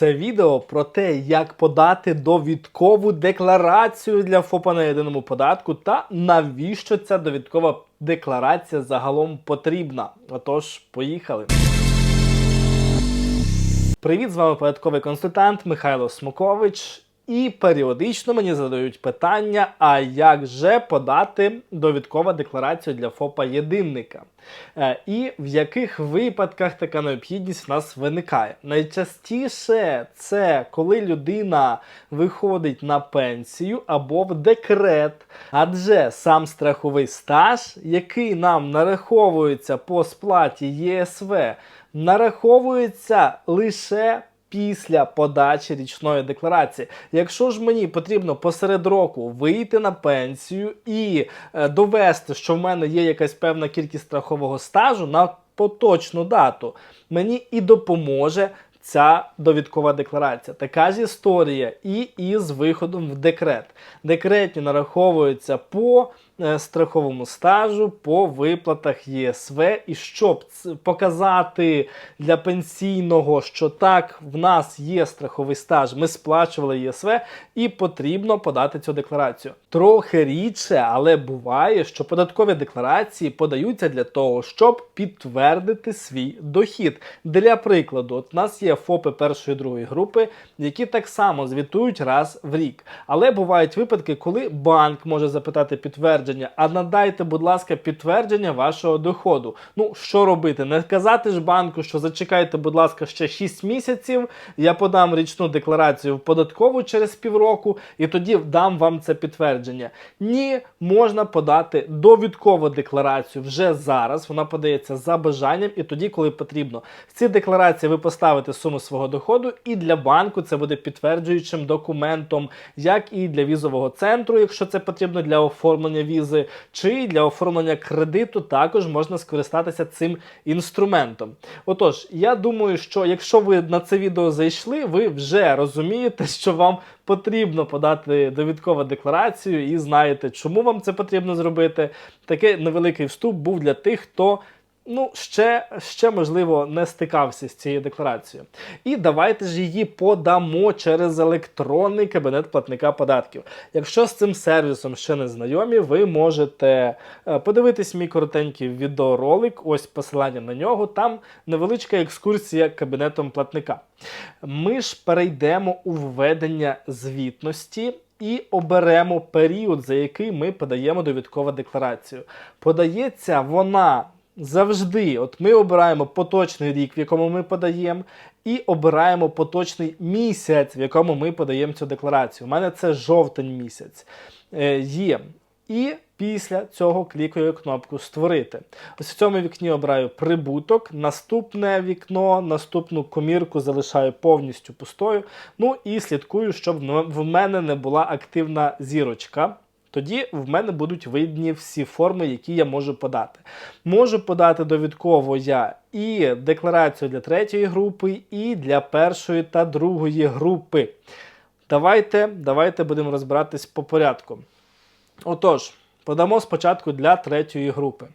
Це відео про те, як подати довідкову декларацію для ФОПа на єдиному податку та навіщо ця довідкова декларація загалом потрібна. Отож, поїхали. Привіт, з вами податковий консультант Михайло Смокович. І періодично мені задають питання: а як же подати довідкову декларацію для ФОПа єдинника? Е, І в яких випадках така необхідність в нас виникає? Найчастіше це коли людина виходить на пенсію або в декрет, адже сам страховий стаж, який нам нараховується по сплаті ЄСВ, нараховується лише після подачі річної декларації. Якщо ж мені потрібно посеред року вийти на пенсію і е, довести, що в мене є якась певна кількість страхового стажу на поточну дату, мені і допоможе. Ця довідкова декларація. Така ж історія і із виходом в декрет. Декретні нараховуються по страховому стажу, по виплатах ЄСВ. І щоб показати для пенсійного, що так, в нас є страховий стаж, ми сплачували ЄСВ, і потрібно подати цю декларацію. Трохи рідше, але буває, що податкові декларації подаються для того, щоб підтвердити свій дохід. Для прикладу, от у нас є ФОПи першої другої групи, які так само звітують раз в рік. Але бувають випадки, коли банк може запитати підтвердження, а надайте, будь ласка, підтвердження вашого доходу. Ну, що робити? Не казати ж банку, що зачекайте, будь ласка, ще 6 місяців, я подам річну декларацію в податкову через півроку, і тоді дам вам це підтвердження. Ні, можна подати довідкову декларацію вже зараз. Вона подається за бажанням і тоді, коли потрібно. В цій декларації ви поставите суму свого доходу, і для банку це буде підтверджуючим документом, як і для візового центру, якщо це потрібно для оформлення візи, чи для оформлення кредиту, також можна скористатися цим інструментом. Отож, я думаю, що якщо ви на це відео зайшли, ви вже розумієте, що вам потрібно подати довідкову декларацію і знаєте, чому вам це потрібно зробити. Такий невеликий вступ був для тих, хто. Ну, ще, ще можливо не стикався з цією декларацією. І давайте ж її подамо через електронний кабінет платника податків. Якщо з цим сервісом ще не знайомі, ви можете е, подивитись мій коротенький відеоролик, ось посилання на нього. Там невеличка екскурсія кабінетом платника. Ми ж перейдемо у введення звітності. І оберемо період, за який ми подаємо довідкову декларацію. Подається вона завжди. От ми обираємо поточний рік, в якому ми подаємо, і обираємо поточний місяць, в якому ми подаємо цю декларацію. У мене це жовтень місяць е, є. І після цього клікаю кнопку Створити. Ось в цьому вікні обираю прибуток. Наступне вікно, наступну комірку залишаю повністю пустою. Ну і слідкую, щоб в мене не була активна зірочка. Тоді в мене будуть видні всі форми, які я можу подати. Можу подати довідково я і декларацію для третьої групи, і для першої та другої групи. Давайте, давайте будемо розбиратись по порядку. Отож, подамо спочатку для третьої групи.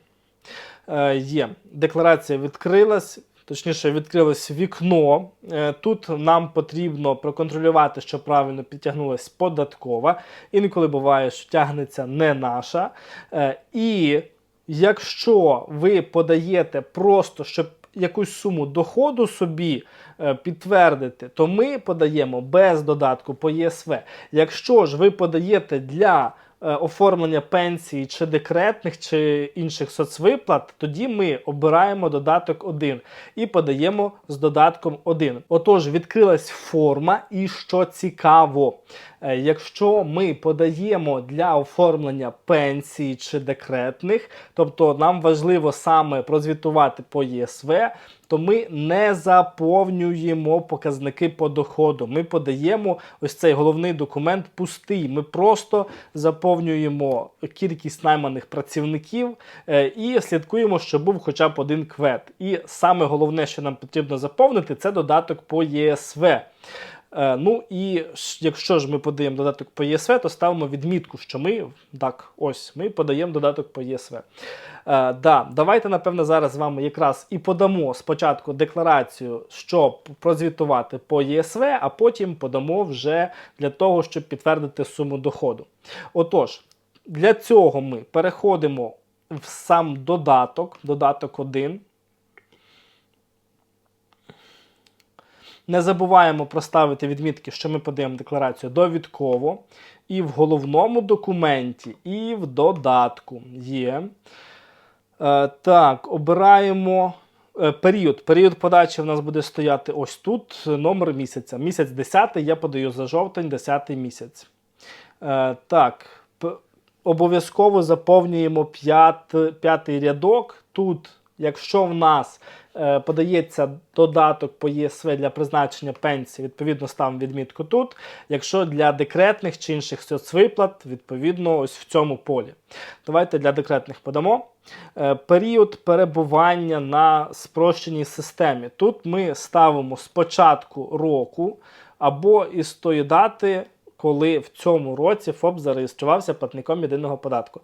Е, є декларація відкрилась. Точніше, відкрилось вікно. Е, Тут нам потрібно проконтролювати, що правильно підтягнулась податкова. Інколи буває, що тягнеться не наша. Е, І якщо ви подаєте просто, щоб якусь суму доходу собі е, підтвердити, то ми подаємо без додатку по ЄСВ. Якщо ж ви подаєте для оформлення пенсії чи декретних чи інших соцвиплат, тоді ми обираємо додаток 1 і подаємо з додатком 1. Отож, відкрилась форма, і що цікаво, е, якщо ми подаємо для оформлення пенсії чи декретних, тобто нам важливо саме прозвітувати по ЄСВ, то ми не заповнюємо показники по доходу. Ми подаємо ось цей головний документ пустий. Ми просто заповнюємо кількість найманих працівників е, і слідкуємо, щоб був хоча б один квет. І саме головне, що нам потрібно заповнити, це додаток по ЄСВ. Е, ну і якщо ж ми подаємо додаток по ЄСВ, то ставимо відмітку, що ми так, ось ми подаємо додаток по ЄСВ. Е, да, давайте, напевно, зараз з вами якраз і подамо спочатку декларацію, щоб прозвітувати по ЄСВ, а потім подамо вже для того, щоб підтвердити суму доходу. Отож, для цього ми переходимо в сам додаток, додаток 1. Не забуваємо проставити відмітки, що ми подаємо декларацію довідково. І в головному документі, і в додатку є. Е, так, обираємо е, період. Період подачі в нас буде стояти ось тут, номер місяця. Місяць 10, я подаю за жовтень, 10 місяць. Е, так, обов'язково заповнюємо п'ят, п'ятий рядок. Тут, якщо в нас е, подається додаток по ЄСВ для призначення пенсії, відповідно ставимо відмітку тут. Якщо для декретних чи інших соцвиплат, відповідно, ось в цьому полі. Давайте для декретних подамо. Е, Період перебування на спрощеній системі. Тут ми ставимо з початку року або із тої дати, коли в цьому році ФОП зареєструвався платником єдиного податку.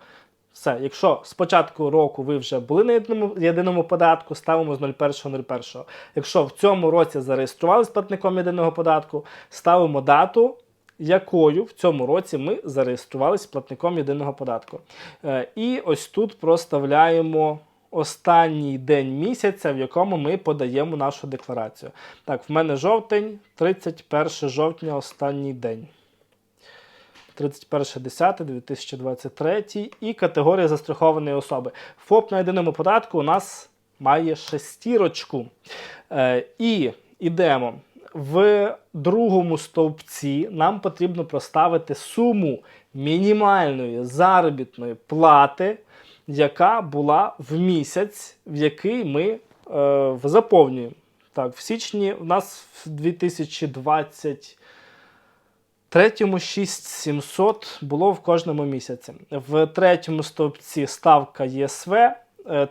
Все, якщо з початку року ви вже були на єдиному, єдиному податку, ставимо з 01.01. Якщо в цьому році зареєструвались платником єдиного податку, ставимо дату, якою в цьому році ми зареєструвалися платником єдиного податку. Е, і ось тут проставляємо останній день місяця, в якому ми подаємо нашу декларацію. Так, в мене жовтень, 31 жовтня, останній день. 31.10.2023 і категорія застрахованої особи. ФОП на єдиному податку у нас має шестірочку. Е, і йдемо. В другому стовпці нам потрібно проставити суму мінімальної заробітної плати, яка була в місяць, в який ми е, заповнюємо. Так, в січні у нас в 2020 третьому 6700 було в кожному місяці. В третьому стовпці ставка ЄСВ е,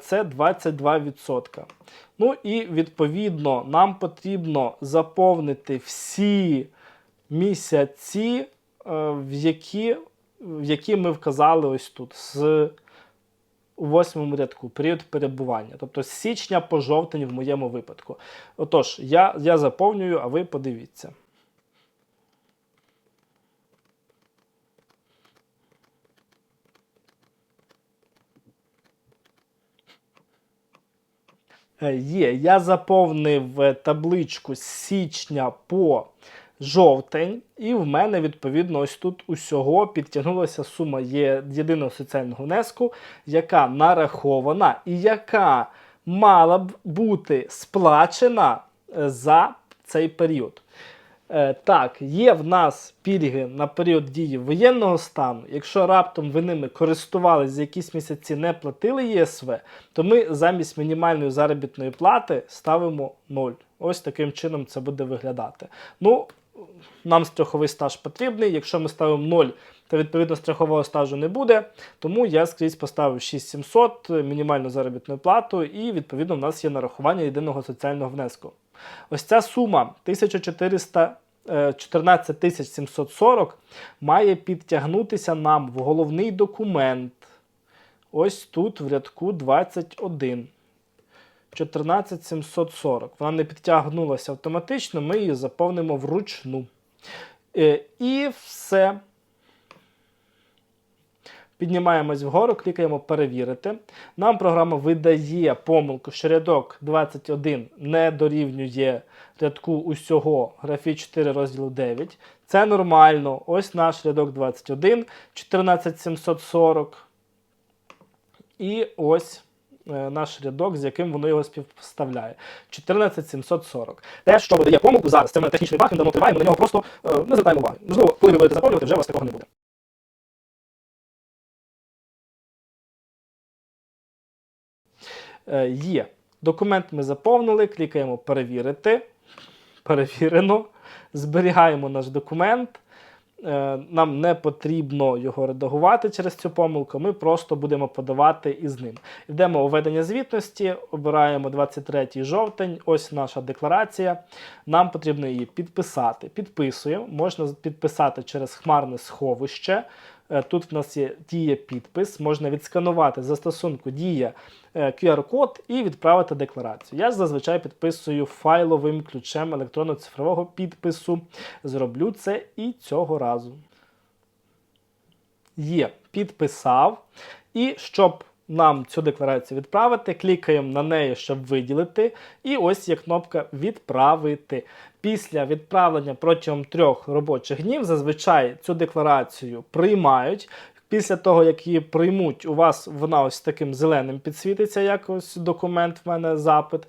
це 22%. Ну і відповідно нам потрібно заповнити всі місяці, е, в які, в які ми вказали ось тут. З у восьмому рядку період перебування, тобто з січня по жовтень в моєму випадку. Отож, я, я заповнюю, а ви подивіться. Е, Є, я заповнив е, табличку з січня по жовтень, і в мене, відповідно, ось тут усього підтягнулася сума є єдиного соціального внеску, яка нарахована і яка мала б бути сплачена е, за цей період. Е, Так, є в нас пільги на період дії воєнного стану. Якщо раптом ви ними користувалися за якісь місяці не платили ЄСВ, то ми замість мінімальної заробітної плати ставимо 0. Ось таким чином це буде виглядати. Ну, нам страховий стаж потрібний. Якщо ми ставимо 0, то відповідно страхового стажу не буде. Тому я скрізь поставив 6700 мінімальну заробітну плату, і відповідно в нас є нарахування єдиного соціального внеску. Ось ця сума 1400. е, 14 740 має підтягнутися нам в головний документ. Ось тут в рядку 21. 14740. Вона не підтягнулася автоматично, ми її заповнимо вручну. Е, І все. Піднімаємось вгору, клікаємо перевірити. Нам програма видає помилку, що рядок 21 не дорівнює рядку усього графі 4 розділу 9. Це нормально. Ось наш рядок 21, 14740. І ось е, наш рядок, з яким воно його співставляє. 14740. Те, що видає помилку зараз, це мене технічний баг, він давно триває, ми на нього просто е, не звертаємо уваги. Можливо, коли ви будете заповнювати, вже у вас такого не буде. Є. Документ ми заповнили, клікаємо перевірити. Перевірено. Зберігаємо наш документ. е, нам не потрібно його редагувати через цю помилку, ми просто будемо подавати із ним. Йдемо у ведення звітності, обираємо 23 жовтень, ось наша декларація. Нам потрібно її підписати. Підписуємо, можна підписати через хмарне сховище. Е, Тут в нас є дія підпис, можна відсканувати застосунку дія е, QR-код і відправити декларацію. Я зазвичай підписую файловим ключем електронно-цифрового підпису. Зроблю це і цього разу. Є, підписав. І щоб нам цю декларацію відправити, клікаємо на неї, щоб виділити. І ось є кнопка Відправити. Після відправлення протягом трьох робочих днів зазвичай цю декларацію приймають. Після того, як її приймуть, у вас вона ось таким зеленим підсвітиться, як ось документ в мене запит.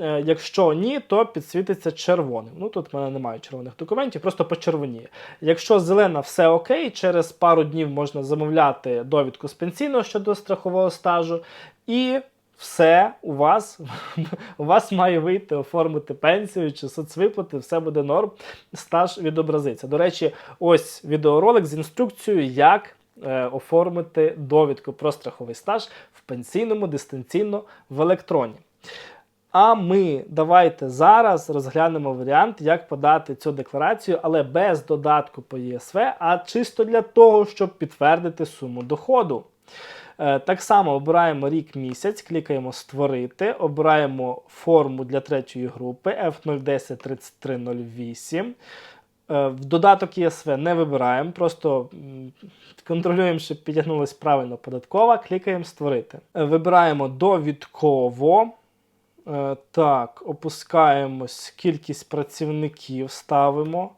Е, Якщо ні, то підсвітиться червоним. Ну тут в мене немає червоних документів, просто почервоніє. Якщо зелена все окей, через пару днів можна замовляти довідку з пенсійного щодо страхового стажу, і все у вас у вас має вийти оформити пенсію чи соцвиплати, все буде норм, стаж відобразиться. До речі, ось відеоролик з інструкцією, як е, оформити довідку про страховий стаж в пенсійному дистанційно в електроні. А ми давайте зараз розглянемо варіант, як подати цю декларацію, але без додатку по ЄСВ, а чисто для того, щоб підтвердити суму доходу. Е, Так само обираємо рік місяць, клікаємо Створити, обираємо форму для третьої групи F0103308. Е, В додаток ЄСВ не вибираємо, просто контролюємо, щоб підтягнулася правильно податкова, клікаємо Створити. Е, Вибираємо довідково. Е, Так, опускаємось, кількість працівників ставимо.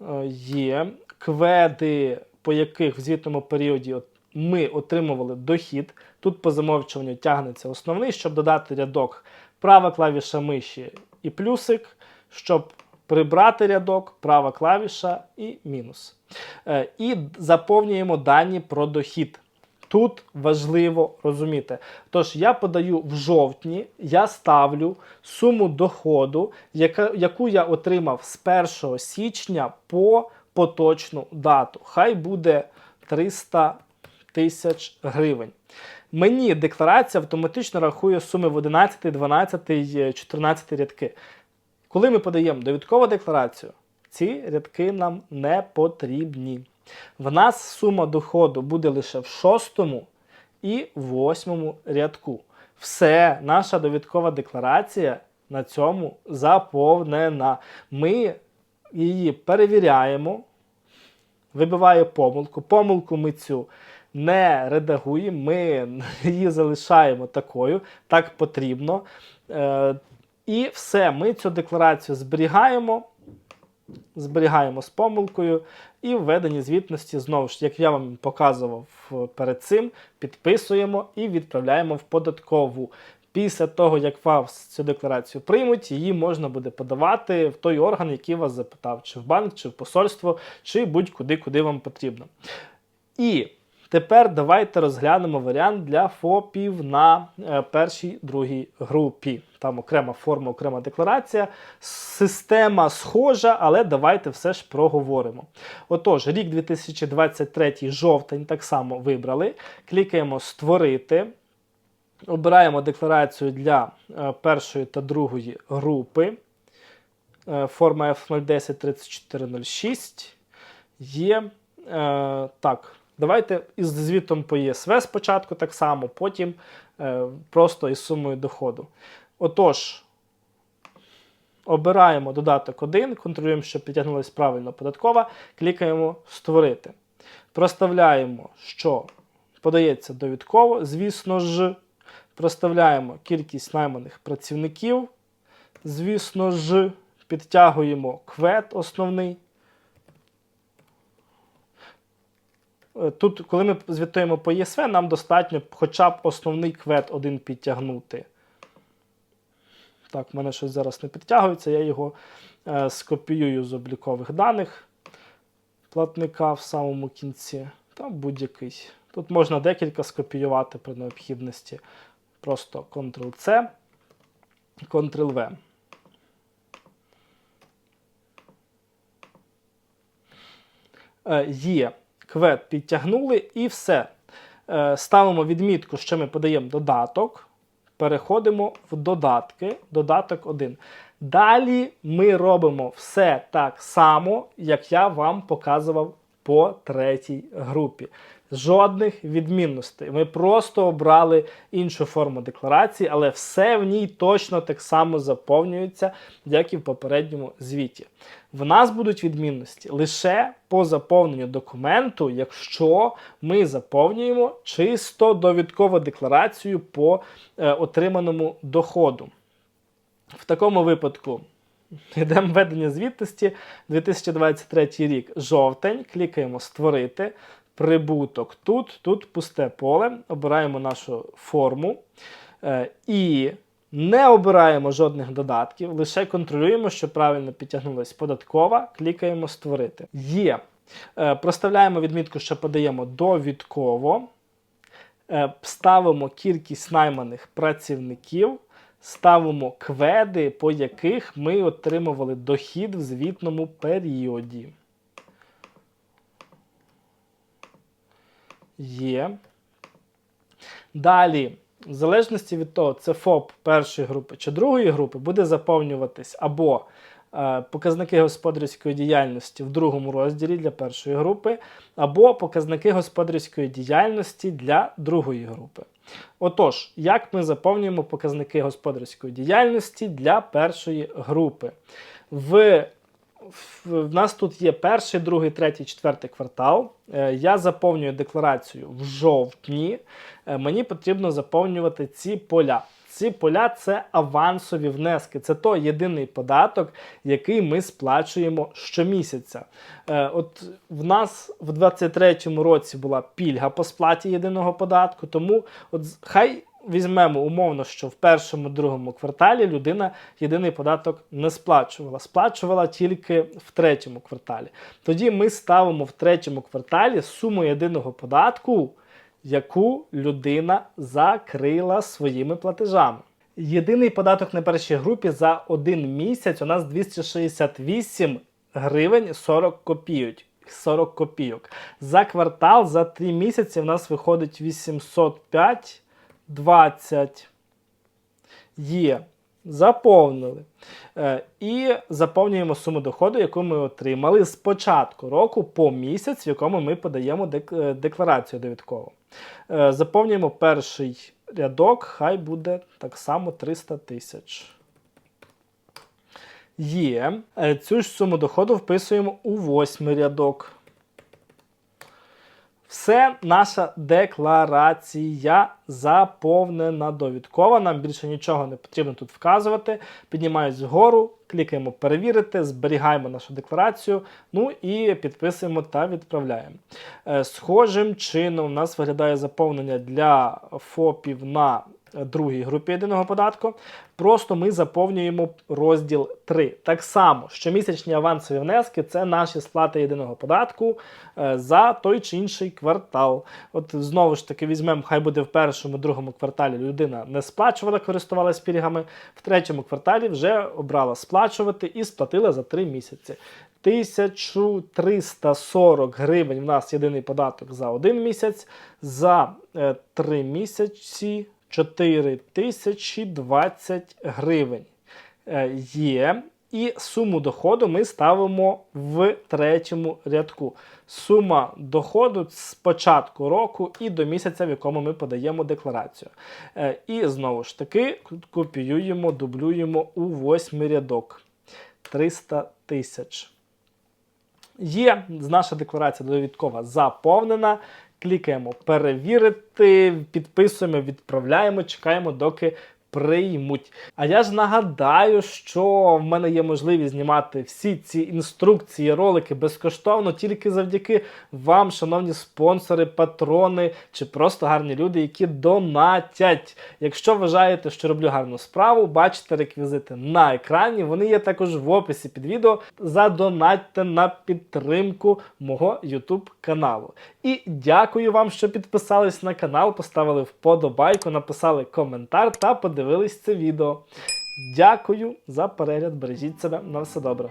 Е, Є. Кведи, по яких в звітному періоді ми отримували дохід. Тут по замовчуванню тягнеться основний, щоб додати рядок права клавіша миші і плюсик, щоб прибрати рядок, права клавіша і мінус. Е, І заповнюємо дані про дохід. Тут важливо розуміти. Тож я подаю в жовтні, я ставлю суму доходу, яка, яку я отримав з 1 січня по поточну дату. Хай буде 300 тисяч гривень. Мені декларація автоматично рахує суми в 11, 12, 14 рядки. Коли ми подаємо довідкову декларацію, ці рядки нам не потрібні. В нас сума доходу буде лише в шостому і восьмому рядку. Все, наша довідкова декларація на цьому заповнена. Ми її перевіряємо, вибиває помилку. Помилку ми цю не редагуємо, ми її залишаємо такою, так потрібно. Е, і все, ми цю декларацію зберігаємо, зберігаємо з помилкою, і введені звітності, знову ж, як я вам показував перед цим, підписуємо і відправляємо в податкову. Після того, як вас цю декларацію приймуть, її можна буде подавати в той орган, який вас запитав, чи в банк, чи в посольство, чи будь-куди, куди вам потрібно. І тепер давайте розглянемо варіант для ФОПів на е, першій другій групі. Там окрема форма, окрема декларація. Система схожа, але давайте все ж проговоримо. Отож, рік 2023 жовтень так само вибрали. Клікаємо Створити. Обираємо декларацію для е, першої та другої групи. Е, форма F0103406. Є. Е, так, давайте із звітом по ЄСВ спочатку так само, потім е, просто із сумою доходу. Отож, обираємо додаток 1, контролюємо, щоб підтягнулася правильно податкова, клікаємо Створити. Проставляємо, що подається довідково, звісно ж. Проставляємо кількість найманих працівників. Звісно ж, підтягуємо квет основний. Тут, коли ми звітуємо по ЄСВ, нам достатньо хоча б основний квет один підтягнути. Так, в мене щось зараз не підтягується, я його е, скопіюю з облікових даних платника в самому кінці. Там будь-який. Тут можна декілька скопіювати при необхідності. Просто Ctrl-C, Ctrl-V. Е, Є квет підтягнули і все. Е, Ставимо відмітку, що ми подаємо додаток. Переходимо в додатки, додаток 1. Далі ми робимо все так само, як я вам показував по третій групі. Жодних відмінностей. Ми просто обрали іншу форму декларації, але все в ній точно так само заповнюється, як і в попередньому звіті. В нас будуть відмінності лише по заповненню документу, якщо ми заповнюємо чисто довідкову декларацію по е, отриманому доходу. В такому випадку йдемо введення звітності 2023 рік, жовтень, клікаємо Створити. Прибуток тут, тут пусте поле. Обираємо нашу форму е, і не обираємо жодних додатків, лише контролюємо, що правильно підтягнулась податкова, клікаємо Створити. Є. Е, Проставляємо відмітку, що подаємо довідково. Е, Ставимо кількість найманих працівників, ставимо кведи, по яких ми отримували дохід в звітному періоді. Є. Далі, в залежності від того, це ФОП першої групи чи другої групи, буде заповнюватись або е, показники господарської діяльності в другому розділі для першої групи, або показники господарської діяльності для другої групи. Отож, як ми заповнюємо показники господарської діяльності для першої групи? В в нас тут є перший, другий, третій, четвертий квартал. Е, Я заповнюю декларацію в жовтні. Е, Мені потрібно заповнювати ці поля. Ці поля це авансові внески. Це той єдиний податок, який ми сплачуємо щомісяця. Е, От в нас в 23-му році була пільга по сплаті єдиного податку, тому от хай візьмемо умовно, що в першому другому кварталі людина єдиний податок не сплачувала, сплачувала тільки в третьому кварталі. Тоді ми ставимо в третьому кварталі суму єдиного податку, яку людина закрила своїми платежами. Єдиний податок на першій групі за один місяць у нас 268 гривень 40 копійок. 40 копійок. За квартал за 3 місяці в нас виходить 805 20 є. Заповнили. Е, і заповнюємо суму доходу, яку ми отримали з початку року по місяць, в якому ми подаємо е, декларацію довідкову. Е, заповнюємо перший рядок, хай буде так само 300 тисяч. Є. Цю ж суму доходу вписуємо у восьмий рядок. Все наша декларація заповнена довідкова. Нам більше нічого не потрібно тут вказувати. Піднімаюсь згору, клікаємо перевірити, зберігаємо нашу декларацію. Ну і підписуємо та відправляємо. Е, Схожим чином у нас виглядає заповнення для ФОПів на другій групі єдиного податку. Просто ми заповнюємо розділ 3. Так само, щомісячні авансові внески це наші сплати єдиного податку е, за той чи інший квартал. От знову ж таки візьмемо, хай буде в першому, другому кварталі людина не сплачувала, користувалась пільгами. В третьому кварталі вже обрала сплачувати і сплатила за 3 місяці. 1340 гривень в нас єдиний податок за один місяць, за е, 3 місяці 4020 гривень е, є. І суму доходу ми ставимо в третьому рядку. Сума доходу з початку року і до місяця, в якому ми подаємо декларацію. Е, І знову ж таки копіюємо, дублюємо у восьмий рядок 300 тисяч. Є наша декларація довідкова заповнена. Клікаємо перевірити, підписуємо, відправляємо, чекаємо, доки приймуть. А я ж нагадаю, що в мене є можливість знімати всі ці інструкції, ролики безкоштовно тільки завдяки вам, шановні спонсори, патрони чи просто гарні люди, які донатять. Якщо вважаєте, що роблю гарну справу, бачите реквізити на екрані. Вони є також в описі під відео. Задонатьте на підтримку мого YouTube каналу. І дякую вам, що підписались на канал, поставили вподобайку, написали коментар та подивились це відео. Дякую за перегляд. Бережіть себе на все добре.